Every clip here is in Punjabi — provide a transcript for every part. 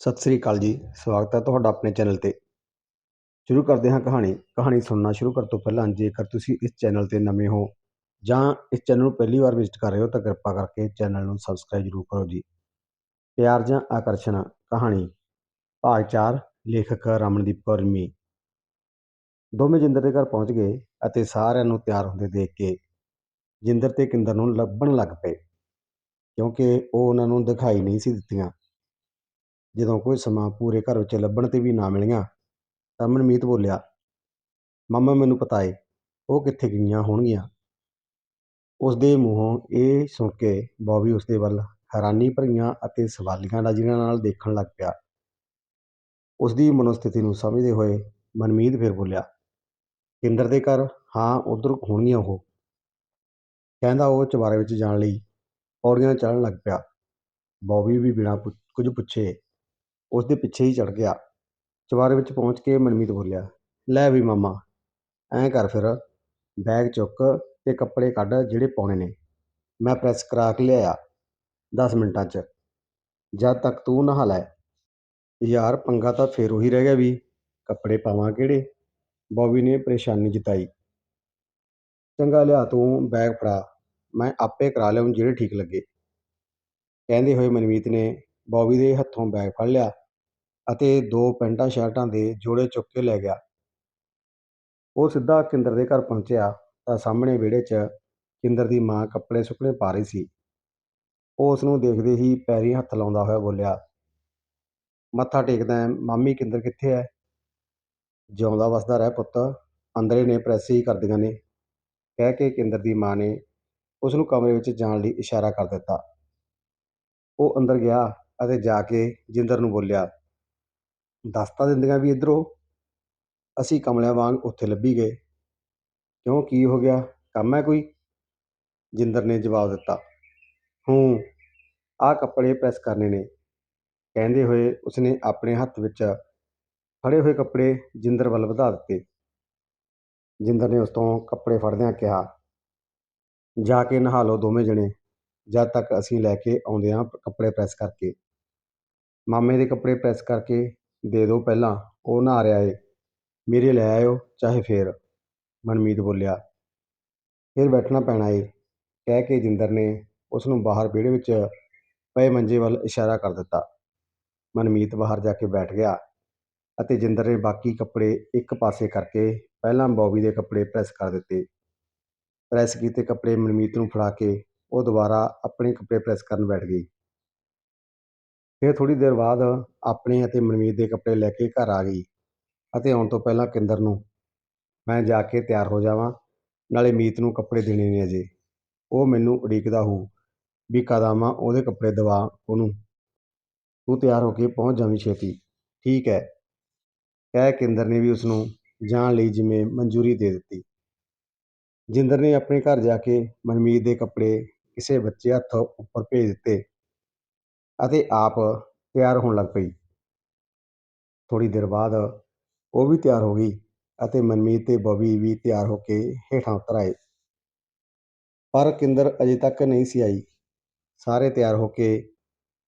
ਸਤਿ ਸ੍ਰੀ ਅਕਾਲ ਜੀ, ਸਵਾਗਤ ਹੈ ਤੁਹਾਡਾ ਆਪਣੇ ਚੈਨਲ ਤੇ। ਸ਼ੁਰੂ ਕਰਦੇ ਹਾਂ ਕਹਾਣੀ। ਕਹਾਣੀ ਸੁਣਨਾ ਸ਼ੁਰੂ ਕਰਨ ਤੋਂ ਪਹਿਲਾਂ ਜੇਕਰ ਤੁਸੀਂ ਇਸ ਚੈਨਲ ਤੇ ਨਵੇਂ ਹੋ ਜਾਂ ਇਸ ਚੈਨਲ ਨੂੰ ਪਹਿਲੀ ਵਾਰ ਵਿਜ਼ਿਟ ਕਰ ਰਹੇ ਹੋ ਤਾਂ ਕਿਰਪਾ ਕਰਕੇ ਚੈਨਲ ਨੂੰ ਸਬਸਕ੍ਰਾਈਬ ਜ਼ਰੂਰ ਕਰੋ ਜੀ। ਪਿਆਰ ਜਾਂ ਆਕਰਸ਼ਣ, ਕਹਾਣੀ। ਭਾਗ 4 ਲੇਖਕ ਰਮਨਦੀਪ ਕੌਰ ਰਿਮੀ। ਦੋਵੇਂ ਜਿੰਦਰ ਦੇ ਘਰ ਪਹੁੰਚ ਗਏ ਅਤੇ ਸਾਰਿਆਂ ਨੂੰ ਤਿਆਰ ਹੁੰਦੇ ਦੇਖ ਕੇ ਜਿੰਦਰ ਤੇ ਕਿੰਦਰ ਨੂੰ ਲੱਭਣ ਲੱਗ ਪਏ। ਕਿਉਂਕਿ ਉਹ ਉਹਨਾਂ ਨੂੰ ਦਿਖਾਈ ਨਹੀਂ ਸੀ ਦਿੱਤੀਆਂ। ਜਦੋਂ ਕੋਈ ਸਮਾਂ ਪੂਰੇ ਘਰ ਵਿੱਚ ਲੱਭਣ ਤੇ ਵੀ ਨਾ ਮਿਲੀਆਂ, ਤਾਂ ਮਨਮੀਤ ਬੋਲਿਆ, ਮਾਮਾ, ਮੈਨੂੰ ਪਤਾ ਏ, ਉਹ ਕਿੱਥੇ ਗਈਆਂ ਹੋਣਗੀਆਂ? ਉਸ ਦੇ ਮੂੰਹੋਂ ਇਹ ਸੁਣ ਕੇ ਬੌਬੀ ਉਸ ਦੇ ਵੱਲ ਹੈਰਾਨੀ ਭਰੀਆਂ ਅਤੇ ਸਵਾਲੀਆਂ ਨਜ਼ਰਾਂ ਨਾਲ ਦੇਖਣ ਲੱਗ ਪਿਆ। ਉਸ ਦੀ ਮਨੋਸਥਿਤੀ ਨੂੰ ਸਮਝਦੇ ਹੋਏ ਮਨਮੀਤ ਫਿਰ ਬੋਲਿਆ, ਕਿੰਦਰ ਦੇ ਘਰ? ਹਾਂ, ਉਧਰ ਹੋਣਗੀਆਂ ਉਹ। ਕਹਿੰਦਾ ਉਹ ਚੁਬਾਰੇ ਵਿੱਚ ਜਾਣ ਲਈ, ਪੌੜੀਆਂ ਚੜ੍ਹਨ ਲੱਗ ਪਿਆ। ਬੌਬੀ ਵੀ ਬਿਨਾਂ ਪੁੱਛ- ਕੁਝ ਪੁੱਛੇ ਉਸਦੇ ਪਿੱਛੇ ਹੀ ਚੜ੍ਹ ਗਿਆ। ਚੁਬਾਰੇ ਵਿੱਚ ਪਹੁੰਚ ਕੇ ਮਨਮੀਤ ਬੋਲਿਆ, ਲੈ ਵੀ ਮਾਮਾ, ਐਂ ਕਰ ਫਿਰ, ਬੈਗ ਚੁੱਕ ਅਤੇ ਕੱਪੜੇ ਕੱਢ ਜਿਹੜੇ ਪਾਉਣੇ ਨੇ। ਮੈਂ ਪ੍ਰੈਸ ਕਰਾ ਕੇ ਲਿਆਇਆ, ਦਸ ਮਿੰਟਾਂ 'ਚ। ਜਦ ਤੱਕ ਤੂੰ ਨਹਾ ਲੈ। ਯਾਰ ਪੰਗਾ ਤਾਂ ਫੇਰ ਉਹੀ ਰਹਿ ਗਿਆ ਵੀ ਕੱਪੜੇ ਪਾਵਾਂ ਕਿਹੜੇ? ਬੌਬੀ ਨੇ ਪਰੇਸ਼ਾਨੀ ਜਤਾਈ। ਚੰਗਾ ਲਿਆ ਤੂੰ ਬੈਗ ਫੜਾ, ਮੈਂ ਆਪੇ ਕਰਾ ਲਿਆਉਂ ਜਿਹੜੇ ਠੀਕ ਲੱਗੇ। ਕਹਿੰਦੇ ਹੋਏ ਮਨਮੀਤ ਨੇ ਬੌਬੀ ਦੇ ਹੱਥੋਂ ਬੈਗ ਫੜ ਲਿਆ। ਅਤੇ ਦੋ ਪੈਂਟਾਂ ਸ਼ਰਟਾਂ ਦੇ ਜੋੜੇ ਚੁੱਕ ਕੇ ਲੈ ਗਿਆ। ਉਹ ਸਿੱਧਾ ਕਿੰਦਰ ਦੇ ਘਰ ਪਹੁੰਚਿਆ ਤਾਂ ਸਾਹਮਣੇ ਵਿਹੜੇ 'ਚ ਕਿੰਦਰ ਦੀ ਮਾਂ ਕੱਪੜੇ ਸੁੱਕਣੇ ਪਾ ਰਹੀ ਸੀ। ਉਹ ਉਸ ਨੂੰ ਦੇਖਦੇ ਹੀ ਪੈਰੀ ਹੱਥ ਲਾਉਂਦਾ ਹੋਇਆ ਬੋਲਿਆ, ਮੱਥਾ ਟੇਕਦਾ ਮਾਮੀ ਕਿੰਦਰ ਕਿੱਥੇ ਹੈ ਜਿਉਂਦਾ ਵਸਦਾ ਰਹਿ ਪੁੱਤ, ਅੰਦਰੇ ਨੇ ਪ੍ਰੈਸ ਹੀ ਕਰਦੀਆਂ ਨੇ। ਕਹਿ ਕੇ ਕਿੰਦਰ ਦੀ ਮਾਂ ਨੇ ਉਸ ਨੂੰ ਕਮਰੇ ਵਿੱਚ ਜਾਣ ਲਈ ਇਸ਼ਾਰਾ ਕਰ ਦਿੱਤਾ। ਉਹ ਅੰਦਰ ਗਿਆ ਅਤੇ ਜਾ ਕੇ ਜਿੰਦਰ ਨੂੰ ਬੋਲਿਆ ਦੱਸ ਤਾਂ ਦਿੰਦੀਆਂ ਵੀ ਇੱਧਰੋਂ ਅਸੀਂ ਕਮਲਿਆਂ ਵਾਂਗ ਉੱਥੇ ਲੱਭੀ ਗਏ। ਕਿਉਂ? ਕੀ ਹੋ ਗਿਆ? ਕੰਮ ਹੈ ਕੋਈ? ਜਿੰਦਰ ਨੇ ਜਵਾਬ ਦਿੱਤਾ। ਹੂੰ, ਆਹ ਕੱਪੜੇ ਪ੍ਰੈਸ ਕਰਨੇ ਨੇ। ਕਹਿੰਦੇ ਹੋਏ ਉਸਨੇ ਆਪਣੇ ਹੱਥ ਵਿੱਚ ਫੜੇ ਹੋਏ ਕੱਪੜੇ ਜਿੰਦਰ ਵੱਲ ਵਧਾ ਦਿੱਤੇ। ਜਿੰਦਰ ਨੇ ਉਸ ਤੋਂ ਕੱਪੜੇ ਫੜਦਿਆਂ ਕਿਹਾ, ਜਾ ਕੇ ਨਹਾ ਲਓ ਦੋਵੇਂ ਜਣੇ, ਜਦ ਤੱਕ ਅਸੀਂ ਲੈ ਕੇ ਆਉਂਦੇ ਹਾਂ ਕੱਪੜੇ ਪ੍ਰੈਸ ਕਰਕੇ। ਮਾਮੇ ਦੇ ਕੱਪੜੇ ਪ੍ਰੈਸ ਕਰਕੇ ਦੇ ਦਿਓ ਪਹਿਲਾਂ, ਉਹ ਨਹਾ ਰਿਹਾ ਏ। ਮੇਰੇ ਲੈ ਆਇਓ, ਚਾਹੇ ਫੇਰ। ਮਨਮੀਤ ਬੋਲਿਆ। ਫਿਰ ਬੈਠਣਾ ਪੈਣਾ ਏ। ਕਹਿ ਕੇ ਜਿੰਦਰ ਨੇ ਉਸ ਨੂੰ ਬਾਹਰ ਵਿਹੜੇ ਵਿੱਚ ਪਏ ਮੰਜੇ ਵੱਲ ਇਸ਼ਾਰਾ ਕਰ ਦਿੱਤਾ। ਮਨਮੀਤ ਬਾਹਰ ਜਾ ਕੇ ਬੈਠ ਗਿਆ ਅਤੇ ਜਿੰਦਰ ਨੇ ਬਾਕੀ ਕੱਪੜੇ ਇੱਕ ਪਾਸੇ ਕਰਕੇ ਪਹਿਲਾਂ ਬੌਬੀ ਦੇ ਕੱਪੜੇ ਪ੍ਰੈਸ ਕਰ ਦਿੱਤੇ। ਪ੍ਰੈਸ ਕੀਤੇ ਕੱਪੜੇ ਮਨਮੀਤ ਨੂੰ ਫੜਾ ਕੇ ਉਹ ਦੁਬਾਰਾ ਆਪਣੇ ਕੱਪੜੇ ਪ੍ਰੈਸ ਕਰਨ ਬੈਠ ਗਈ। ਫਿਰ ਥੋੜ੍ਹੀ ਦੇਰ ਬਾਅਦ ਆਪਣੇ ਅਤੇ ਮਨਮੀਤ ਦੇ ਕੱਪੜੇ ਲੈ ਕੇ ਘਰ ਆ ਗਈ ਅਤੇ ਆਉਣ ਤੋਂ ਪਹਿਲਾਂ ਕਿੰਦਰ ਨੂੰ, ਮੈਂ ਜਾ ਕੇ ਤਿਆਰ ਹੋ ਜਾਵਾਂ, ਨਾਲੇ ਮੀਤ ਨੂੰ ਕੱਪੜੇ ਦੇਣੇ ਨੇ ਅਜੇ। ਉਹ ਮੈਨੂੰ ਉਡੀਕਦਾ ਹੋਊ ਵੀ ਕਦਾਂ ਉਹਦੇ ਕੱਪੜੇ ਦਵਾ ਉਹਨੂੰ। ਤੂੰ ਤਿਆਰ ਹੋ ਕੇ ਪਹੁੰਚ ਜਾਵੀਂ ਛੇਤੀ। ਠੀਕ ਹੈ। ਕਹਿ ਕਿੰਦਰ ਨੇ ਵੀ ਉਸ ਨੂੰ ਜਾਣ ਲਈ ਜਿਵੇਂ ਮਨਜ਼ੂਰੀ ਦੇ ਦਿੱਤੀ। ਜਿੰਦਰ ਨੇ ਆਪਣੇ ਘਰ ਜਾ ਕੇ ਮਨਮੀਤ ਦੇ ਕੱਪੜੇ ਕਿਸੇ ਬੱਚੇ ਹੱਥ ਉੱਪਰ ਭੇਜ ਦਿੱਤੇ। ਅਤੇ ਆਪ ਤਿਆਰ ਹੋਣ ਲੱਗ ਪਈ। ਥੋੜ੍ਹੀ ਦੇਰ ਬਾਅਦ ਉਹ ਵੀ ਤਿਆਰ ਹੋ ਗਈ ਅਤੇ ਮਨਮੀਤ ਅਤੇ ਬੌਬੀ ਵੀ ਤਿਆਰ ਹੋ ਕੇ ਹੇਠਾਂ ਉਤਰ ਆਏ। ਪਰ ਕਿੰਦਰ ਅਜੇ ਤੱਕ ਨਹੀਂ ਸੀ ਆਈ। ਸਾਰੇ ਤਿਆਰ ਹੋ ਕੇ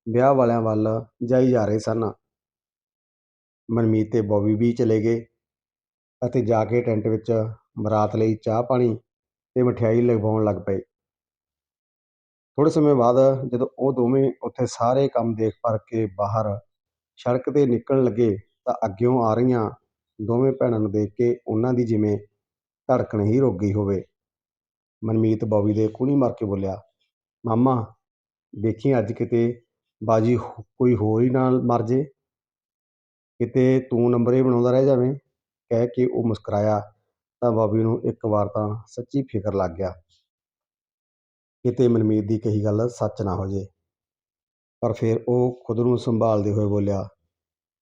ਵਿਆਹ ਵਾਲਿਆਂ ਵੱਲ ਜਾਈ ਜਾ ਰਹੇ ਸਨ। ਮਨਮੀਤ ਅਤੇ ਬੌਬੀ ਵੀ ਚਲੇ ਗਏ ਅਤੇ ਜਾ ਕੇ ਟੈਂਟ ਵਿੱਚ ਬਰਾਤ ਲਈ ਚਾਹ ਪਾਣੀ ਅਤੇ ਮਠਿਆਈ ਲਗਵਾਉਣ ਲੱਗ ਪਏ। ਥੋੜੇ ਸਮੇਂ ਬਾਅਦ ਜਦੋਂ ਉਹ ਦੋਵੇਂ ਉੱਥੇ ਸਾਰੇ ਕੰਮ ਦੇਖ ਪਰਖ ਕੇ ਬਾਹਰ ਸੜਕ ਤੇ ਨਿਕਲਣ ਲੱਗੇ ਤਾਂ ਅੱਗਿਓਂ ਆ ਰਹੀਆਂ ਦੋਵੇਂ ਭੈਣਾਂ ਨੂੰ ਦੇਖ ਕੇ ਉਹਨਾਂ ਦੀ ਜਿਵੇਂ ਧੜਕਣ ਹੀ ਰੁਕ ਗਈ ਹੋਵੇ। ਮਨਮੀਤ ਬੌਬੀ ਦੇ ਕੂਹਣੀ ਮਾਰ ਕੇ ਬੋਲਿਆ, ਮਾਮਾ ਦੇਖੀ ਅੱਜ ਕਿਤੇ ਬਾਜੀ ਕੋਈ ਹੋਰ ਹੀ ਨਾਲ ਮਰ ਜੇ। ਕਿਤੇ ਤੂੰ ਨੰਬਰ ਹੀ ਬਣਾਉਂਦਾ ਰਹਿ ਜਾਵੇਂ। ਕਹਿ ਕੇ ਉਹ ਮੁਸਕਰਾਇਆ ਤਾਂ ਬੌਬੀ ਨੂੰ ਇੱਕ ਵਾਰ ਤਾਂ ਸੱਚੀ ਫਿਕਰ ਲੱਗ ਗਿਆ। ਕਿਤੇ ਮਨਮੀਤ ਦੀ ਕਹੀ ਗੱਲ ਸੱਚ ਨਾ ਹੋ ਜੇ। ਪਰ ਫਿਰ ਉਹ ਖੁਦ ਨੂੰ ਸੰਭਾਲਦੇ ਹੋਏ ਬੋਲਿਆ,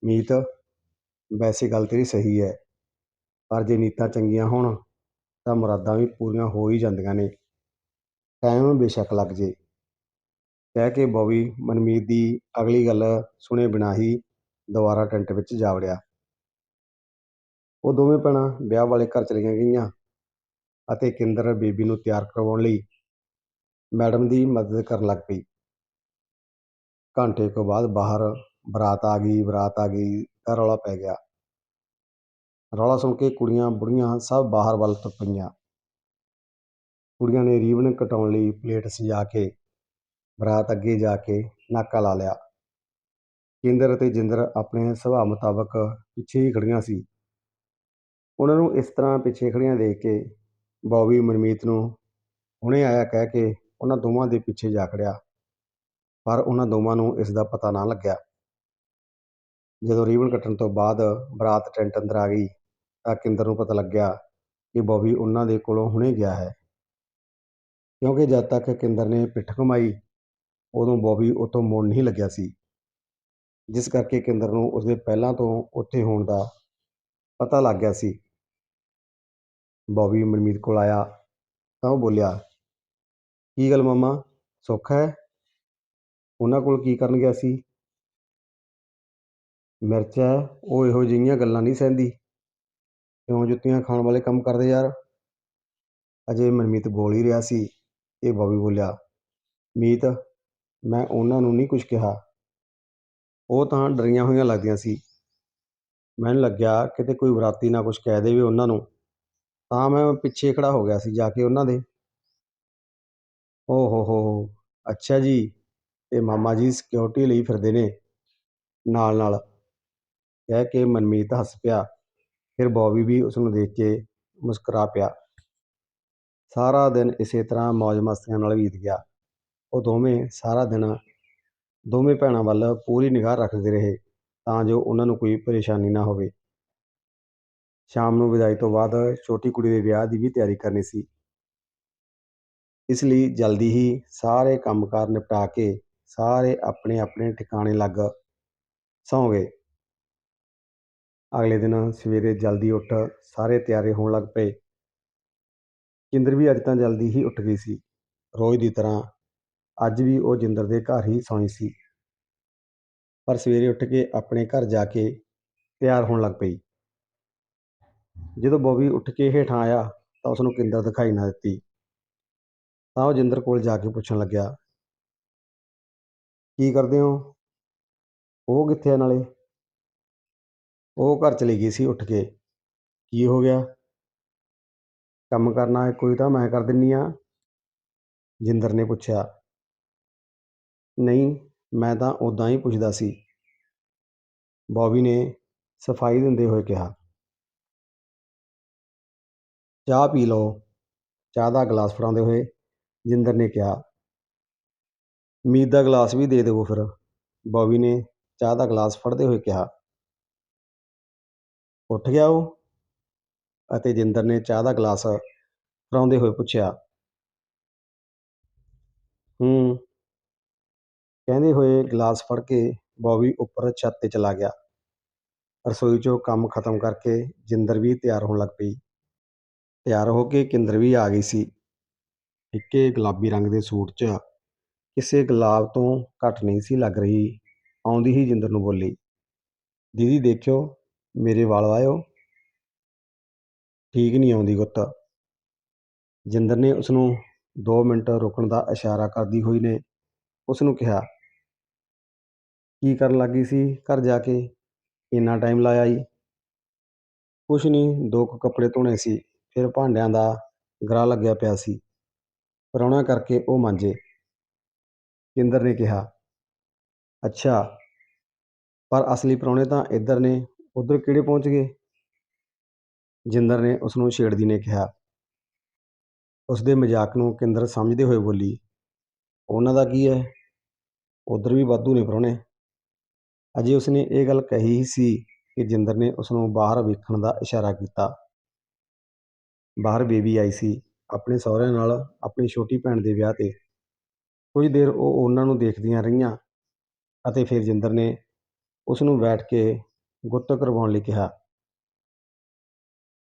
ਮੀਤ, ਵੈਸੇ ਗੱਲ ਤੇਰੀ ਸਹੀ ਹੈ ਪਰ ਜੇ ਨੀਤਾਂ ਚੰਗੀਆਂ ਹੋਣ, ਤਾਂ ਮੁਰਾਦਾਂ ਵੀ ਪੂਰੀਆਂ ਹੋ ਹੀ ਜਾਂਦੀਆਂ ਨੇ। ਟਾਈਮ ਬੇਸ਼ੱਕ ਲੱਗ ਜੇ। ਕਹਿ ਕੇ ਬੌਬੀ ਮਨਮੀਤ ਦੀ ਅਗਲੀ ਗੱਲ ਸੁਣੇ ਬਿਨਾਂ ਹੀ ਦੁਬਾਰਾ ਟੈਂਟ ਵਿੱਚ ਜਾ ਵੜਿਆ। ਉਹ ਦੋਵੇਂ ਭੈਣਾਂ ਵਿਆਹ ਵਾਲੇ ਘਰ ਚਲੀਆਂ ਗਈਆਂ ਅਤੇ ਕਿੰਦਰ ਬੇਬੀ ਨੂੰ ਤਿਆਰ ਕਰਵਾਉਣ ਲਈ ਮੈਡਮ ਦੀ ਮਦਦ ਕਰਨ ਲੱਗ ਪਈ। ਘੰਟੇ ਕੁ ਬਾਅਦ ਬਾਹਰ ਬਰਾਤ ਆ ਗਈ, ਬਰਾਤ ਆ ਗਈ ਦਾ ਰੌਲਾ ਪੈ ਗਿਆ। ਰੌਲਾ ਸੁਣ ਕੇ ਕੁੜੀਆਂ, ਬੁੜੀਆਂ ਸਭ ਬਾਹਰ ਵੱਲ ਤੁਰ ਪਈਆਂ। ਕੁੜੀਆਂ ਨੇ ਰੀਬਨ ਕਟਾਉਣ ਲਈ ਪਲੇਟ ਸਜਾ ਕੇ, ਬਰਾਤ ਅੱਗੇ ਜਾ ਕੇ ਨਾਕਾ ਲਾ ਲਿਆ। ਕੇਂਦਰ ਅਤੇ ਜਿੰਦਰ ਆਪਣੇ ਸੁਭਾਅ ਮੁਤਾਬਕ ਪਿੱਛੇ ਹੀ ਖੜੀਆਂ ਸੀ। ਉਹਨਾਂ ਨੂੰ ਇਸ ਤਰ੍ਹਾਂ ਪਿੱਛੇ ਖੜੀਆਂ ਦੇਖ ਕੇ ਬੌਬੀ ਮਨਮੀਤ ਨੂੰ ਹੁਣੇ ਆਇਆ ਕਹਿ ਕੇ ਉਹਨਾਂ ਦੋਵਾਂ ਦੇ ਪਿੱਛੇ ਜਾ ਖੜਿਆ। ਪਰ ਉਹਨਾਂ ਦੋਵਾਂ ਨੂੰ ਇਸ ਦਾ ਪਤਾ ਨਾ ਲੱਗਿਆ। ਜਦੋਂ ਰੀਬਨ ਕੱਟਣ ਤੋਂ ਬਾਅਦ ਬਰਾਤ ਟੈਂਟ ਅੰਦਰ ਆ ਗਈ, ਤਾਂ ਕਿੰਦਰ ਨੂੰ ਪਤਾ ਲੱਗਿਆ ਕਿ ਬੌਬੀ ਉਹਨਾਂ ਦੇ ਕੋਲੋਂ ਹੁਣੇ ਗਿਆ ਹੈ। ਕਿਉਂਕਿ ਜਦ ਤੱਕ ਕਿੰਦਰ ਨੇ ਪਿੱਠ ਘੁਮਾਈ, ਉਦੋਂ ਬੌਬੀ ਉੱਥੋਂ ਮੁੜ ਨਹੀਂ ਲੱਗਿਆ ਸੀ। ਜਿਸ ਕਰਕੇ ਕਿੰਦਰ ਨੂੰ ਉਸਦੇ ਪਹਿਲਾਂ ਤੋਂ ਉੱਥੇ ਹੋਣ ਦਾ ਪਤਾ ਲੱਗ ਗਿਆ ਸੀ। ਬੌਬੀ ਮਨਮੀਤ ਕੋਲ ਆਇਆ ਤਾਂ ਉਹ ਬੋਲਿਆ ਕੀ ਗੱਲ ਮਾਮਾ? ਸੁੱਖ ਹੈ? ਉਹਨਾਂ ਕੋਲ ਕੀ ਕਰਨ ਗਿਆ ਸੀ? ਮਿਰਚ ਹੈ? ਉਹ ਇਹੋ ਜਿਹੀਆਂ ਗੱਲਾਂ ਨਹੀਂ ਸਹਿੰਦੀ। ਕਿਉਂ ਜੁੱਤੀਆਂ ਖਾਣ ਵਾਲੇ ਕੰਮ ਕਰਦੇ ਯਾਰ? ਅਜੇ ਮਨਮੀਤ ਬੋਲ ਹੀ ਰਿਹਾ ਸੀ। ਇਹ ਬੌਬੀ ਬੋਲਿਆ, ਮੀਤ, ਮੈਂ ਉਹਨਾਂ ਨੂੰ ਨਹੀਂ ਕੁਝ ਕਿਹਾ। ਉਹ ਤਾਂ ਡਰੀਆਂ ਹੋਈਆਂ ਲੱਗਦੀਆਂ ਸੀ। ਮੈਨੂੰ ਲੱਗਿਆ ਕਿਤੇ ਕੋਈ ਬਰਾਤੀ ਨਾ ਕੁਝ ਕਹਿ ਦੇਵੇ ਉਹਨਾਂ ਨੂੰ। ਤਾਂ ਮੈਂ ਪਿੱਛੇ ਖੜਾ ਹੋ ਗਿਆ ਸੀ ਜਾ ਕੇ ਉਹਨਾਂ ਦੇ। ਓ ਹੋ ਹੋ। ਹੋ ਅੱਛਾ ਜੀ। ਇਹ ਮਾਮਾ ਜੀ ਸਿਕਿਉਰਿਟੀ ਲਈ ਫਿਰਦੇ ਨੇ। ਨਾਲ ਨਾਲ। ਕਹਿ ਕੇ ਮਨਮੀਤ ਹੱਸ ਪਿਆ। ਫਿਰ ਬੌਬੀ ਵੀ ਉਸ ਨੂੰ ਦੇਖ ਕੇ ਮੁਸਕਰਾ ਪਿਆ। ਸਾਰਾ ਦਿਨ ਇਸੇ ਤਰ੍ਹਾਂ ਮੌਜ ਮਸਤੀਆਂ ਨਾਲ ਬੀਤ ਗਿਆ। ਉਹ ਦੋਵੇਂ ਸਾਰਾ ਦਿਨ ਦੋਵੇਂ ਭੈਣਾਂ ਵੱਲ ਪੂਰੀ ਨਿਗਾਹ ਰੱਖਦੇ ਰਹੇ, ਤਾਂ ਜੋ ਉਹਨਾਂ ਨੂੰ ਕੋਈ ਪਰੇਸ਼ਾਨੀ ਨਾ ਹੋਵੇ। ਸ਼ਾਮ ਨੂੰ ਵਿਦਾਈ ਤੋਂ ਬਾਅਦ ਛੋਟੀ ਕੁੜੀ ਦੇ ਵਿਆਹ ਦੀ ਵੀ ਤਿਆਰੀ ਕਰਨੀ ਸੀ। ਇਸ ਲਈ ਜਲਦੀ ਹੀ ਸਾਰੇ ਕੰਮਕਾਰ ਨਿਪਟਾ ਕੇ ਸਾਰੇ ਆਪਣੇ ਆਪਣੇ ਠਿਕਾਣੇ ਲੱਗ ਸੌਂ ਗਏ ਅਗਲੇ ਦਿਨ ਸਵੇਰੇ ਜਲਦੀ ਉੱਠ ਸਾਰੇ ਤਿਆਰੇ ਹੋਣ ਲੱਗ ਪਏ। ਕਿੰਦਰ ਵੀ ਅੱਜ ਤਾਂ ਜਲਦੀ ਹੀ ਉੱਠ ਗਈ ਸੀ। ਰੋਜ਼ ਦੀ ਤਰ੍ਹਾਂ ਅੱਜ ਵੀ ਉਹ ਜਿੰਦਰ ਦੇ ਘਰ ਹੀ ਸੌਂਈ ਸੀ। ਪਰ ਸਵੇਰੇ ਉੱਠ ਕੇ ਆਪਣੇ ਘਰ ਜਾ ਕੇ ਤਿਆਰ ਹੋਣ ਲੱਗ ਪਈ। ਜਦੋਂ ਬੋਬੀ ਉੱਠ ਕੇ ਹੇਠਾਂ ਆਇਆ ਤਾਂ ਉਸ ਨੂੰ ਕਿੰਦਰ ਦਿਖਾਈ ਨਾ ਦਿੱਤੀ। ਤਾਂ ਉਹ ਜਿੰਦਰ ਕੋਲ ਜਾ ਕੇ ਪੁੱਛਣ ਲੱਗਿਆ, ਕੀ ਕਰਦੇ ਹੋ? ਉਹ ਕਿੱਥੇ ਆ ਨਾਲੇ? ਉਹ ਘਰ ਚਲੀ ਗਈ ਸੀ ਉੱਠ ਕੇ। ਕੀ ਹੋ ਗਿਆ? ਕੰਮ ਕਰਨਾ ਹੈ ਕੋਈ ਤਾਂ ਮੈਂ ਕਰ ਦਿੰਨੀ ਆ? ਜਿੰਦਰ ਨੇ ਪੁੱਛਿਆ। ਨਹੀਂ, ਮੈਂ ਤਾਂ ਉਦਾਂ ਹੀ ਪੁੱਛਦਾ ਸੀ। ਬੌਬੀ ਨੇ ਸਫ਼ਾਈ ਦਿੰਦੇ ਹੋਏ ਕਿਹਾ। ਚਾਹ ਪੀ ਲਓ। ਚਾਹ ਦਾ ਗਲਾਸ ਫੜਾਉਂਦੇ ਹੋਏ ਜਿੰਦਰ ਨੇ ਕਿਹਾ ਮੀਤ ਦਾ ਗਲਾਸ ਵੀ ਦੇ ਦੇਵੋ ਫਿਰ। ਬੌਬੀ ਨੇ ਚਾਹ ਦਾ ਗਲਾਸ ਫੜਦੇ ਹੋਏ ਕਿਹਾ, ਉੱਠ ਗਿਆ ਉਹ ਅਤੇ ਜਿੰਦਰ ਨੇ ਚਾਹ ਦਾ ਗਲਾਸ ਫੜਾਉਂਦੇ ਹੋਏ ਪੁੱਛਿਆ, ਹੂੰ? ਕਹਿੰਦੇ ਹੋਏ ਗਲਾਸ ਫੜ ਕੇ ਬੌਬੀ ਉੱਪਰ ਛੱਤ ਤੇ ਚਲਾ ਗਿਆ। ਰਸੋਈ 'ਚੋਂ ਕੰਮ ਖਤਮ ਕਰਕੇ ਜਿੰਦਰ ਵੀ ਤਿਆਰ ਹੋਣ ਲੱਗ ਪਈ। ਤਿਆਰ ਹੋ ਕੇ ਕਿੰਦਰ ਵੀ ਆ ਗਈ ਸੀ। ਫਿੱਕੇ ਗੁਲਾਬੀ ਰੰਗ ਦੇ ਸੂਟ 'ਚ ਕਿਸੇ ਗੁਲਾਬ ਤੋਂ ਘੱਟ ਨਹੀਂ ਸੀ ਲੱਗ ਰਹੀ, ਆਉਂਦੀ ਹੀ ਜਿੰਦਰ ਨੂੰ ਬੋਲੀ, ਦੀਦੀ ਦੇਖਿਓ, ਮੇਰੇ ਵਾਲ ਆਇਓ ਠੀਕ ਨਹੀਂ ਆਉਂਦੀ ਗੁੱਤ। ਜਿੰਦਰ ਨੇ ਉਸ ਨੂੰ 2 ਮਿੰਟ ਰੁਕਣ ਦਾ ਇਸ਼ਾਰਾ ਕਰਦੀ ਹੋਈ ਨੇ ਉਸ ਨੂੰ ਕਿਹਾ, ਕੀ ਕਰਨ ਲੱਗੀ ਸੀ ਘਰ ਜਾ ਕੇ? ਇੰਨਾ ਟਾਈਮ ਲਾਇਆ ਈ? ਕੁਛ ਨਹੀਂ, ਦੋ ਕੁ ਕੱਪੜੇ ਧੋਣੇ ਸੀ, ਫਿਰ ਭਾਂਡਿਆਂ ਦਾ ਗਰਾ ਲੱਗਿਆ ਪਿਆ ਸੀ। ਪ੍ਰਾਹੁਣਾ ਕਰਕੇ ਉਹ ਮਾਂਜੇ। ਕਿੰਦਰ ਨੇ ਕਿਹਾ, ਅੱਛਾ, ਪਰ ਅਸਲੀ ਪ੍ਰਾਹੁਣੇ ਤਾਂ ਇੱਧਰ ਨੇ, ਉੱਧਰ ਕਿਹੜੇ ਪਹੁੰਚ ਗਏ? ਜਿੰਦਰ ਨੇ ਉਸ ਨੂੰ ਛੇੜਦੀ ਨੇ ਕਿਹਾ। ਉਸ ਦੇ ਮਜ਼ਾਕ ਨੂੰ ਕਿੰਦਰ ਸਮਝਦੇ ਹੋਏ ਬੋਲੀ, ਉਹਨਾਂ ਦਾ ਕੀ ਹੈ? ਉੱਧਰ ਵੀ ਵਾਧੂ ਨੇ ਪ੍ਰਾਹੁਣੇ। ਅਜੇ ਉਸਨੇ ਇਹ ਗੱਲ ਕਹੀ ਸੀ ਕਿ ਜਿੰਦਰ ਨੇ ਉਸ ਨੂੰ ਬਾਹਰ ਵੇਖਣ ਦਾ ਇਸ਼ਾਰਾ ਕੀਤਾ। ਬਾਹਰ ਬੇਬੀ ਆਈ ਸੀ। ਆਪਣੇ ਸਹੁਰਿਆਂ ਨਾਲ, ਆਪਣੀ ਛੋਟੀ ਭੈਣ ਦੇ ਵਿਆਹ ਤੇ। ਕੁਝ ਦੇਰ ਉਹ ਉਹਨਾਂ ਨੂੰ ਦੇਖਦੀਆਂ ਰਹੀਆਂ ਅਤੇ ਫਿਰ ਜਿੰਦਰ ਨੇ ਉਸ ਨੂੰ ਬੈਠ ਕੇ ਗੁੱਤ ਕਰਵਾਉਣ ਲਈ ਕਿਹਾ,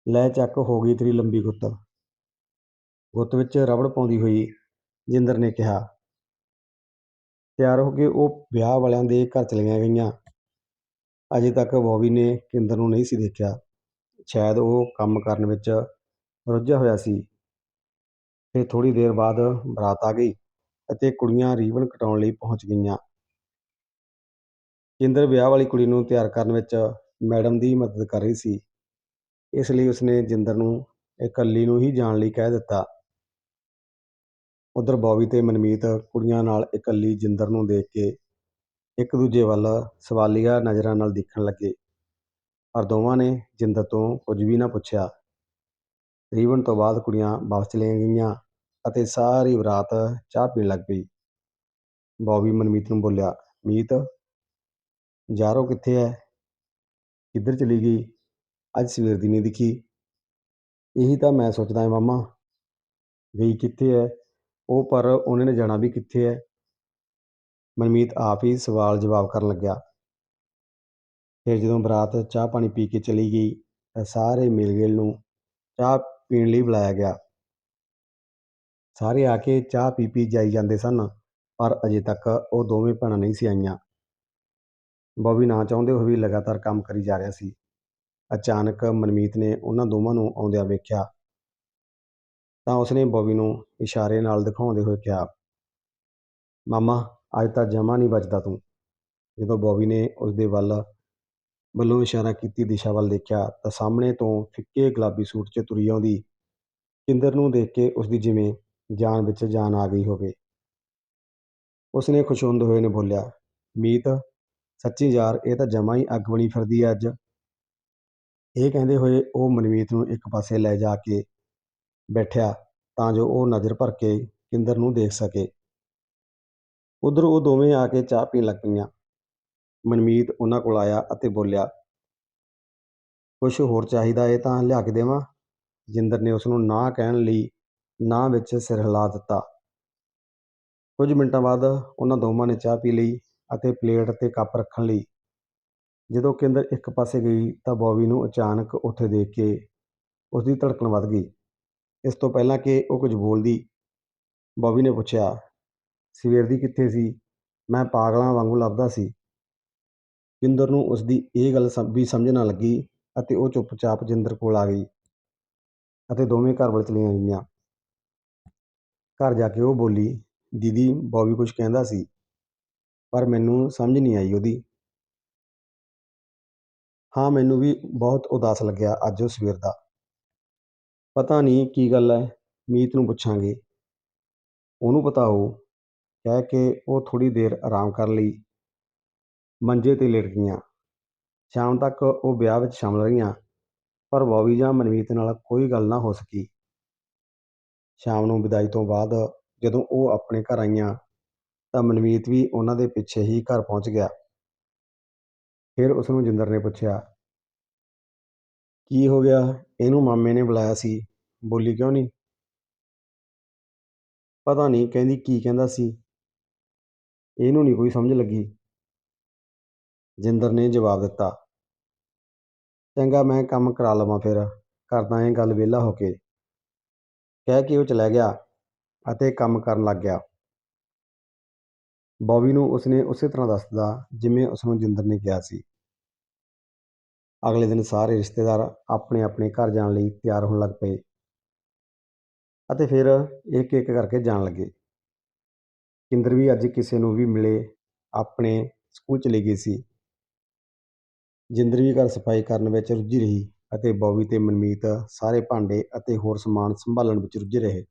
ਲੈ ਚੱਕ, ਹੋ ਗਈ ਤੇਰੀ ਲੰਬੀ ਗੁੱਤ। ਗੁੱਤ ਵਿੱਚ ਰਬੜ ਪਾਉਂਦੀ ਹੋਈ ਜਿੰਦਰ ਨੇ ਕਿਹਾ, ਤਿਆਰ ਹੋ ਕੇ ਉਹ ਵਿਆਹ ਵਾਲਿਆਂ ਦੇ ਘਰ ਚਲੀਆਂ ਗਈਆਂ। ਅਜੇ ਤੱਕ ਬੌਬੀ ਨੇ ਕਿੰਦਰ ਨੂੰ ਨਹੀਂ ਸੀ ਦੇਖਿਆ। ਸ਼ਾਇਦ ਉਹ ਕੰਮ ਕਰਨ ਵਿੱਚ ਰੁੱਝਿਆ ਹੋਇਆ ਸੀ। ਫਿਰ ਥੋੜ੍ਹੀ ਦੇਰ ਬਾਅਦ ਬਰਾਤ ਆ ਗਈ ਅਤੇ ਕੁੜੀਆਂ ਰੀਬਨ ਕਟਾਉਣ ਲਈ ਪਹੁੰਚ ਗਈਆਂ। ਕੇਂਦਰ ਵਿਆਹ ਵਾਲੀ ਕੁੜੀ ਨੂੰ ਤਿਆਰ ਕਰਨ ਵਿੱਚ ਮੈਡਮ ਦੀ ਮਦਦ ਕਰ ਰਹੀ ਸੀ। ਇਸ ਲਈ ਉਸਨੇ ਜਿੰਦਰ ਨੂੰ ਇਕੱਲੀ ਨੂੰ ਹੀ ਜਾਣ ਲਈ ਕਹਿ ਦਿੱਤਾ। ਉਧਰ ਬੌਬੀ ਤੇ ਮਨਮੀਤ ਕੁੜੀਆਂ ਨਾਲ ਇਕੱਲੀ ਜਿੰਦਰ ਨੂੰ ਦੇਖ ਕੇ ਇੱਕ ਦੂਜੇ ਵੱਲ ਸਵਾਲੀਆ ਨਜ਼ਰਾਂ ਨਾਲ ਦੇਖਣ ਲੱਗੇ। ਪਰ ਦੋਵਾਂ ਨੇ ਜਿੰਦਰ ਤੋਂ ਕੁਝ ਵੀ ਨਾ ਪੁੱਛਿਆ। ਰੀਵਨ ਤੋਂ ਬਾਅਦ ਕੁੜੀਆਂ ਵਾਪਸ ਚਲੀਆਂ ਗਈਆਂ। ਅਤੇ ਸਾਰੀ ਬਰਾਤ ਚਾਹ ਪੀਣ ਲੱਗ ਪਈ। ਬੌਬੀ ਮਨਮੀਤ ਨੂੰ ਬੋਲਿਆ, ਮੀਤ ਜਾਰੋ ਕਿੱਥੇ ਹੈ ਕਿੱਧਰ ਚਲੀ ਗਈ? ਅੱਜ ਸਵੇਰ ਦੀ ਨਹੀਂ ਦਿਖੀ। ਇਹੀ ਤਾਂ ਮੈਂ ਸੋਚਦਾ ਹਾਂ ਮਾਮਾ। ਗਈ ਕਿੱਥੇ ਹੈ ਉਹ ਪਰ ਉਹਨੇ ਨੇ ਜਾਣਾ ਵੀ ਕਿੱਥੇ ਹੈ ਮਨਮੀਤ ਆਪ ਹੀ ਸਵਾਲ ਜਵਾਬ ਕਰਨ ਲੱਗਿਆ। ਫਿਰ ਜਦੋਂ ਬਰਾਤ ਚਾਹ ਪਾਣੀ ਪੀ ਕੇ ਚਲੀ ਗਈ, ਤਾਂ ਸਾਰੇ ਮਿਲਗਿੱਲ ਨੂੰ ਚਾਹ ਪੀਣ ਲਈ ਬੁਲਾਇਆ ਗਿਆ। ਸਾਰੇ ਆ ਕੇ ਚਾਹ ਪੀ ਪੀ ਜਾਈ ਜਾਂਦੇ ਸਨ, ਪਰ ਅਜੇ ਤੱਕ ਉਹ ਦੋਵੇਂ ਭੈਣਾਂ ਨਹੀਂ ਸੀ ਆਈਆਂ। ਬੌਬੀ ਨਾ ਚਾਹੁੰਦੇ ਹੋਏ ਵੀ ਲਗਾਤਾਰ ਕੰਮ ਕਰੀ ਜਾ ਰਿਹਾ ਸੀ। ਅਚਾਨਕ ਮਨਮੀਤ ਨੇ ਉਹਨਾਂ ਦੋਵਾਂ ਨੂੰ ਆਉਂਦਿਆਂ ਵੇਖਿਆ। ਤਾਂ ਉਸਨੇ ਬੌਬੀ ਨੂੰ ਇਸ਼ਾਰੇ ਨਾਲ ਦਿਖਾਉਂਦੇ ਹੋਏ ਕਿਹਾ, ਮਾਮਾ, ਅੱਜ ਤਾਂ ਜਮਾ ਨਹੀਂ ਬਚਦਾ ਤੂੰ। ਜਦੋਂ ਬੌਬੀ ਨੇ ਉਸਦੇ ਵੱਲ ਵੱਲੋਂ ਇਸ਼ਾਰਾ ਕੀਤੀ ਦਿਸ਼ਾ ਵੱਲ ਦੇਖਿਆ, ਤਾਂ ਸਾਹਮਣੇ ਤੋਂ ਫਿੱਕੇ ਗੁਲਾਬੀ ਸੂਟ 'ਚ ਤੁਰੀ ਆਉਂਦੀ ਕਿੰਦਰ ਨੂੰ ਦੇਖ ਕੇ ਉਸਦੀ ਜਿਵੇਂ ਜਾਨ ਵਿੱਚ ਜਾਨ ਆ ਗਈ ਹੋਵੇ। ਉਸਨੇ ਖੁਸ਼ਹੁੰਦ ਹੋਏ ਨੇ ਬੋਲਿਆ, ਮੀਤ, ਸੱਚੀ ਯਾਰ, ਇਹ ਤਾਂ ਜਮਾ ਹੀ ਅੱਗ ਬਣੀ ਫਿਰਦੀ ਹੈ ਅੱਜ। ਇਹ ਕਹਿੰਦੇ ਹੋਏ ਉਹ ਮਨਮੀਤ ਨੂੰ ਇੱਕ ਪਾਸੇ ਲੈ ਜਾ ਕੇ ਬੈਠਿਆ ਤਾਂ ਜੋ ਉਹ ਨਜ਼ਰ ਭਰ ਕੇ ਕਿੰਦਰ ਨੂੰ ਦੇਖ ਸਕੇ। ਉਧਰ ਉਹ ਦੋਵੇਂ ਆ ਕੇ ਚਾਹ ਪੀਣ ਲੱਗ ਪਈਆਂ। ਮਨਮੀਤ ਉਹਨਾਂ ਕੋਲ ਆਇਆ ਅਤੇ ਬੋਲਿਆ ਕੁਝ ਹੋਰ ਚਾਹੀਦਾ ਇਹ ਤਾਂ ਲਿਆ ਕੇ ਦੇਵਾਂ? ਜਿੰਦਰ ਨੇ ਉਸ ਨੂੰ ਨਾ ਕਹਿਣ ਲਈ ਨਾ ਵਿੱਚ ਸਿਰ ਹਿਲਾ ਦਿੱਤਾ। ਕੁਝ ਮਿੰਟਾਂ ਬਾਅਦ ਉਹਨਾਂ ਦੋਵਾਂ ਨੇ ਚਾਹ ਪੀ ਲਈ ਅਤੇ ਪਲੇਟ ਅਤੇ ਕੱਪ ਰੱਖਣ ਲਈ। ਜਦੋਂ ਕਿੰਦਰ ਇੱਕ ਪਾਸੇ ਗਈ ਤਾਂ ਬੌਬੀ ਨੂੰ ਅਚਾਨਕ ਉੱਥੇ ਦੇਖ ਕੇ ਉਸਦੀ ਧੜਕਣ ਵੱਧ ਗਈ। ਇਸ ਤੋਂ ਪਹਿਲਾਂ ਕਿ ਉਹ ਕੁਝ ਬੋਲਦੀ, ਬੌਬੀ ਨੇ ਪੁੱਛਿਆ, ਸਵੇਰ ਦੀ ਕਿੱਥੇ ਸੀ? ਮੈਂ ਪਾਗਲਾਂ ਵਾਂਗੂ ਲੱਭਦਾ ਸੀ। ਕਿੰਦਰ ਨੂੰ ਉਸਦੀ ਇਹ ਗੱਲ ਸਮ- ਵੀ ਸਮਝ ਨਾ ਲੱਗੀ ਅਤੇ ਉਹ ਚੁੱਪਚਾਪ ਜਿੰਦਰ ਕੋਲ ਆ ਗਈ ਅਤੇ ਦੋਵੇਂ ਘਰ ਵੱਲ ਚਲੀਆਂ ਗਈਆਂ। ਘਰ ਜਾ ਕੇ ਉਹ ਬੋਲੀ, ਦੀਦੀ, ਬੌਬੀ ਕੁਝ ਕਹਿੰਦਾ ਸੀ, ਪਰ ਮੈਨੂੰ ਸਮਝ ਨਹੀਂ ਆਈ ਉਹਦੀ। ਹਾਂ, ਮੈਨੂੰ ਵੀ ਬਹੁਤ ਉਦਾਸ ਲੱਗਿਆ ਅੱਜ ਉਹ ਸਵੇਰ ਦਾ। ਪਤਾ ਨਹੀਂ ਕੀ ਗੱਲ ਹੈ ਮੀਤ ਨੂੰ ਪੁੱਛਾਂਗੇ। ਉਹਨੂੰ ਪਤਾ ਹੋਊ ਕਹਿ ਕੇ ਉਹ ਥੋੜੀ ਦੇਰ ਆਰਾਮ ਕਰ ਲਈ। ਮੰਜੇ ਤੇ ਲੇਟ ਗਈਆਂ। ਸ਼ਾਮ ਤੱਕ ਉਹ ਵਿਆਹ ਵਿੱਚ ਸ਼ਾਮਲ ਰਹੀਆਂ, ਪਰ ਬੌਬੀ ਜਾਂ ਮਨਮੀਤ ਨਾਲ ਕੋਈ ਗੱਲ ਨਾ ਹੋ ਸਕੀ। ਸ਼ਾਮ ਨੂੰ ਵਿਦਾਈ ਤੋਂ ਬਾਅਦ ਜਦੋਂ ਉਹ ਆਪਣੇ ਘਰ ਆਈਆਂ ਤਾਂ ਮਨਮੀਤ ਵੀ ਉਹਨਾਂ ਦੇ ਪਿੱਛੇ ਹੀ ਘਰ ਪਹੁੰਚ ਗਿਆ। ਫਿਰ ਉਸ ਨੂੰ ਜਿੰਦਰ ਨੇ ਪੁੱਛਿਆ, ਕੀ ਹੋ ਗਿਆ? ਇਹਨੂੰ ਮਾਮੇ ਨੇ ਬੁਲਾਇਆ ਸੀ। ਬੋਲੀ ਕਿਉਂ ਨਹੀਂ? ਪਤਾ ਨਹੀਂ, ਕਹਿੰਦੀ ਕੀ ਕਹਿੰਦਾ ਸੀ? ਇਹਨੂੰ ਨਹੀਂ ਕੋਈ ਸਮਝ ਲੱਗੀ। ਜਿੰਦਰ ਨੇ ਜਵਾਬ ਦਿੱਤਾ, ਚੰਗਾ, ਮੈਂ ਕੰਮ ਕਰਾ ਲਵਾਂ ਫਿਰ। ਕਰਦਾ ਏ ਗੱਲ ਵਿਹਲਾ ਹੋ ਕੇ ਕਹਿ ਕੇ ਉਹ ਚਲਾ ਗਿਆ ਅਤੇ ਕੰਮ ਕਰਨ ਲੱਗ ਗਿਆ। ਬੌਬੀ ਨੂੰ ਉਸਨੇ ਉਸੇ ਤਰ੍ਹਾਂ ਦੱਸਦਾ ਜਿਵੇਂ ਉਸਨੂੰ ਜਿੰਦਰ ਨੇ ਕਿਹਾ ਸੀ। ਅਗਲੇ ਦਿਨ ਸਾਰੇ ਰਿਸ਼ਤੇਦਾਰ ਆਪਣੇ ਆਪਣੇ ਘਰ ਜਾਣ ਲਈ ਤਿਆਰ ਹੋਣ ਲੱਗ ਪਏ ਅਤੇ ਫਿਰ ਇੱਕ ਇੱਕ ਕਰਕੇ ਜਾਣ ਲੱਗੇ। ਕਿੰਦਰ ਵੀ ਅੱਜ ਕਿਸੇ ਨੂੰ ਵੀ ਮਿਲੇ, ਆਪਣੇ ਸਕੂਲ ਚਲੀ ਗਈ ਸੀ। ਜਿੰਦਰ ਵੀ ਘਰ ਸਫ਼ਾਈ ਕਰਨ ਵਿੱਚ ਰੁੱਝੀ ਰਹੀ। ਅਤੇ ਬੌਬੀ ਤੇ ਮਨਮੀਤ ਸਾਰੇ ਭਾਂਡੇ ਅਤੇ ਹੋਰ ਸਮਾਨ ਸੰਭਾਲਣ ਵਿੱਚ ਰੁੱਝੇ ਰਹੇ।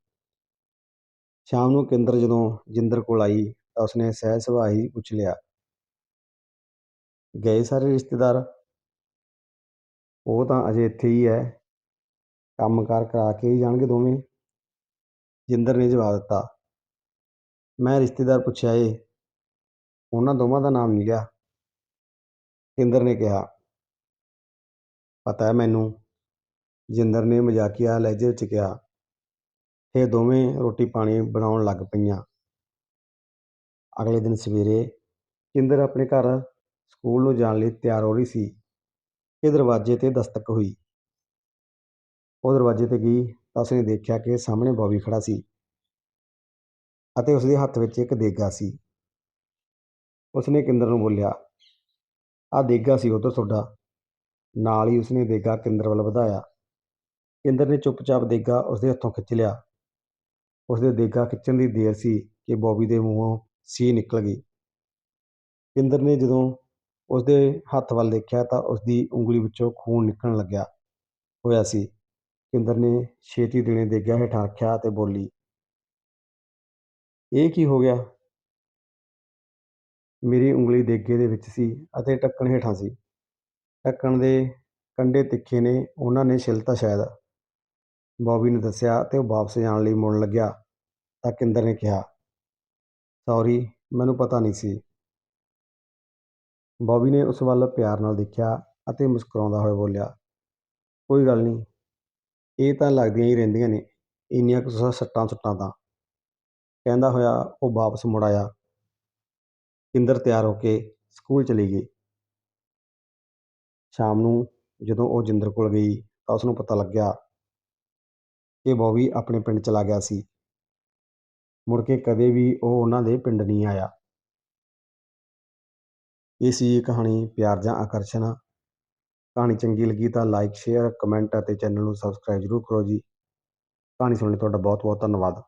ਸ਼ਾਮ ਨੂੰ ਕਿੰਦਰ ਜਦੋਂ ਜਿੰਦਰ ਕੋਲ ਆਈ ਤਾਂ ਉਸਨੇ ਸਹਿਜ ਸੁਭਾਅ ਹੀ ਪੁੱਛ ਲਿਆ, ਗਏ ਸਾਰੇ ਰਿਸ਼ਤੇਦਾਰ? ਉਹ ਤਾਂ ਅਜੇ ਇੱਥੇ ਹੀ ਹੈ ਕੰਮਕਾਰ ਕਰਾ ਕੇ ਹੀ ਜਾਣਗੇ ਦੋਵੇਂ? ਜਿੰਦਰ ਨੇ ਜਵਾਬ ਦਿੱਤਾ, ਮੈਂ ਰਿਸ਼ਤੇਦਾਰ ਪੁੱਛਿਆ ਏ। ਉਹਨਾਂ ਦੋਵਾਂ ਦਾ ਨਾਮ ਨਹੀਂ ਲਿਆ। ਕੇਂਦਰ ਨੇ ਕਿਹਾ ਪਤਾ ਹੈ ਮੈਨੂੰ। ਜਿੰਦਰ ਨੇ ਮਜ਼ਾਕੀਆ ਲਹਿਜੇ ਵਿੱਚ ਕਿਹਾ, ਇਹ ਦੋਵੇਂ ਰੋਟੀ ਪਾਣੀ ਬਣਾਉਣ ਲੱਗ ਪਈਆਂ। ਅਗਲੇ ਦਿਨ ਸਵੇਰੇ ਕਿੰਦਰ ਆਪਣੇ ਘਰ ਸਕੂਲ ਨੂੰ ਜਾਣ ਲਈ ਤਿਆਰ ਹੋ ਰਹੀ ਸੀ। ਕਿ ਦਰਵਾਜ਼ੇ ਤੇ ਦਸਤਕ ਹੋਈ। ਉਹ ਦਰਵਾਜ਼ੇ ਤੇ ਗਈ ਤਾਂ ਉਸਨੇ ਦੇਖਿਆ ਕਿ ਸਾਹਮਣੇ ਬੌਬੀ ਖੜਾ ਸੀ ਅਤੇ ਉਸਦੇ ਹੱਥ ਵਿੱਚ ਇੱਕ ਦੇਗਾ ਸੀ। ਉਸਨੇ ਕਿੰਦਰ ਨੂੰ ਬੋਲਿਆ, ਆਹ ਦੇਗਾ ਸੀ ਉਧਰ ਤੁਹਾਡਾ। ਨਾਲ ਹੀ ਉਸਨੇ ਦੇਗਾ ਕਿੰਦਰ ਵੱਲ ਵਧਾਇਆ। ਕਿੰਦਰ ਨੇ ਚੁੱਪਚਾਪ ਦੇਗਾ ਉਸਦੇ ਹੱਥੋਂ ਖਿੱਚ ਲਿਆ। ਉਸਦੇ ਦੇਗਾ ਖਿੱਚਣ ਦੀ ਦੇਰ ਸੀ ਕਿ ਬੌਬੀ ਦੇ ਮੂੰਹੋਂ ਸੀ ਨਿਕਲ ਗਈ। ਕਿੰਦਰ ਨੇ ਜਦੋਂ ਉਸਦੇ ਹੱਥ ਵੱਲ ਦੇਖਿਆ ਤਾਂ ਉਸਦੀ ਉਂਗਲੀ ਵਿੱਚੋਂ ਖੂਨ ਨਿਕਲਣ ਲੱਗਿਆ ਹੋਇਆ ਸੀ। ਕਿੰਦਰ ਨੇ ਛੇਤੀ ਦੇਣੇ ਦੇਗਿਆ ਹੇਠਾਂ ਰੱਖਿਆ ਤੇ ਬੋਲੀ, ਇਹ ਕੀ ਹੋ ਗਿਆ? ਮੇਰੀ ਉਂਗਲੀ ਦੇਗੇ ਦੇ ਵਿੱਚ ਸੀ ਅਤੇ ਢੱਕਣ ਹੇਠਾਂ ਸੀ। ਢੱਕਣ ਦੇ ਕੰਢੇ ਤਿੱਖੇ ਨੇ, ਉਹਨਾਂ ਨੇ ਛਿਲਤਾ ਸ਼ਾਇਦ ਬੌਬੀ ਨੇ ਦੱਸਿਆ ਅਤੇ ਉਹ ਵਾਪਸ ਜਾਣ ਲਈ ਮੁੜਨ ਲੱਗਿਆ ਤਾਂ ਕਿੰਦਰ ਨੇ ਕਿਹਾ, ਸੌਰੀ, ਮੈਨੂੰ ਪਤਾ ਨਹੀਂ ਸੀ। ਬੌਬੀ ਨੇ ਉਸ ਵੱਲ ਪਿਆਰ ਨਾਲ ਦੇਖਿਆ ਅਤੇ ਮੁਸਕਰਾਉਂਦਾ ਹੋਇਆ ਬੋਲਿਆ, ਕੋਈ ਗੱਲ ਨਹੀਂ, ਇਹ ਤਾਂ ਲੱਗਦੀਆਂ ਹੀ ਰਹਿੰਦੀਆਂ ਨੇ, ਇੰਨੀਆਂ ਕੁ ਸੱਟਾਂ ਸੁੱਟਾਂ ਤਾਂ। ਕਹਿੰਦਾ ਹੋਇਆ ਉਹ ਵਾਪਸ ਮੁੜ ਆਇਆ। ਕਿੰਦਰ ਤਿਆਰ ਹੋ ਕੇ ਸਕੂਲ ਚਲੀ ਗਈ। ਸ਼ਾਮ ਨੂੰ ਜਦੋਂ ਉਹ ਜਿੰਦਰ ਕੋਲ ਗਈ ਤਾਂ ਉਸ ਨੂੰ ਪਤਾ ਲੱਗਿਆ ਕਿ ਬੌਬੀ ਆਪਣੇ ਪਿੰਡ ਚਲਾ ਗਿਆ ਸੀ। ਮੁੜ ਕੇ ਕਦੇ ਵੀ ਉਹ ਉਹਨਾਂ ਦੇ ਪਿੰਡ ਨਹੀਂ ਆਇਆ। ਇਹ ਸੀ ਇਹ ਕਹਾਣੀ, ਪਿਆਰ ਜਾਂ ਆਕਰਸ਼ਣ। ਕਹਾਣੀ ਚੰਗੀ ਲੱਗੀ ਤਾਂ ਲਾਈਕ ਸ਼ੇਅਰ ਕਮੈਂਟ ਅਤੇ ਚੈਨਲ ਨੂੰ ਸਬਸਕ੍ਰਾਈਬ ਜ਼ਰੂਰ ਕਰੋ ਜੀ। ਕਹਾਣੀ ਸੁਣਨ ਲਈ ਤੁਹਾਡਾ ਬਹੁਤ ਬਹੁਤ ਧੰਨਵਾਦ।